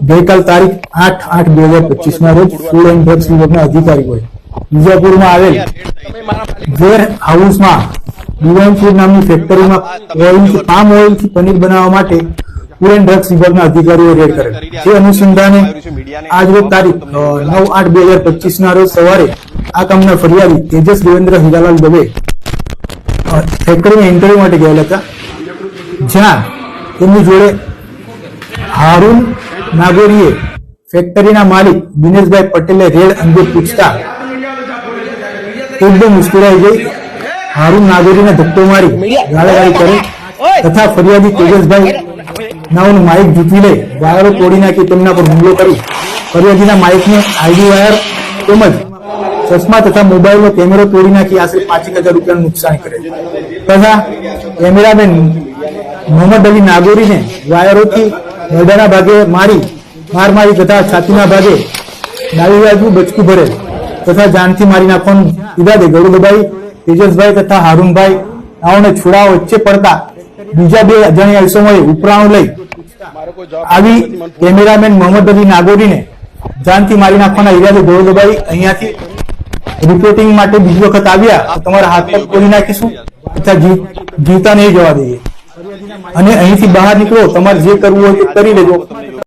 ગઈકાલ તારીખ આઠ આઠ બે હજાર પચીસ ના રોજ ફૂડ એન્ડ ડ્રગ્સ વિભાગના અધિકારીઓએ વિજાપુરમાં આવેલ વેર હાઉસમાં ડિવાઇન ફૂડ નામની ફેક્ટરીમાં ઓઇલ પામ ઓઇલથી પનીર બનાવવા માટે ફૂડ એન્ડ ડ્રગ્સ વિભાગના અધિકારીઓ રેડ કરેલ. જે અનુસંધાને આજ રોજ તારીખ નવ આઠ બે હજાર પચીસ ના રોજ સવારે આ કામના ફરિયાદી તેજસ દેવેન્દ્ર હીરાલાલ દવે ફેક્ટરીમાં ઇન્ટરવ્યુ માટે ગયેલા હતા. જ્યાં તેમની જોડે હારૂન નાગોરીએ ફેક્ટરીના માલિક દિનેશભાઈ પટેલે રેડ અંગે પૂછતા એકદમ મુશ્કેલાઈ ગઈ. હારૂન નાગોરીને ધક્કો મારી, ગાળાગાળી કરી. તથા ફરિયાદી તેજસભાઈ નાઓનું માઇક જીતી લઈ વાયરો તોડી નાખી તેમના પર હુમલો કરી. ફરિયાદીના માઇકને આઈડી વાયર તેમજ ચશ્મા તથા મોબાઈલનો કેમેરો તોડી નાખી આશરે પાંચ હજાર રૂપિયાનું નુકસાન કરે. તથા કેમેરામેન મોહમ્મદ અલી નાગોરીને વાયરોથી ગરડાના ભાગે મારી, માર મારી તથા છાતીના ભાગે ડાબી બાજુ બચકું ભરેલ તથા જાનથી મારી નાખવાનું ઈરાદે ગરુડભાઈ તેજસભાઈ તથા હારૂનભાઈ, આઓને છોડાવ વચ્ચે પડતા બીજા બે અજાણ્યા ઇસમોએ ઉપરાણું લઈ આવી કેમેરામેન મોહમ્મદ અલી નાગોરીને જાનથી મારી નાખવાના ઈરાદે ગરુડભાઈ અહીંયાથી રિપોર્ટિંગ માટે બીજી વખત આવ્યા. તમારા હાથ પર ખોલી નાખીશું તથા જીવતા નહીં જવા દઈએ. અને અહીંથી બહાર નીકળો તમારે જે કરવું હોય તે કરી લેજો.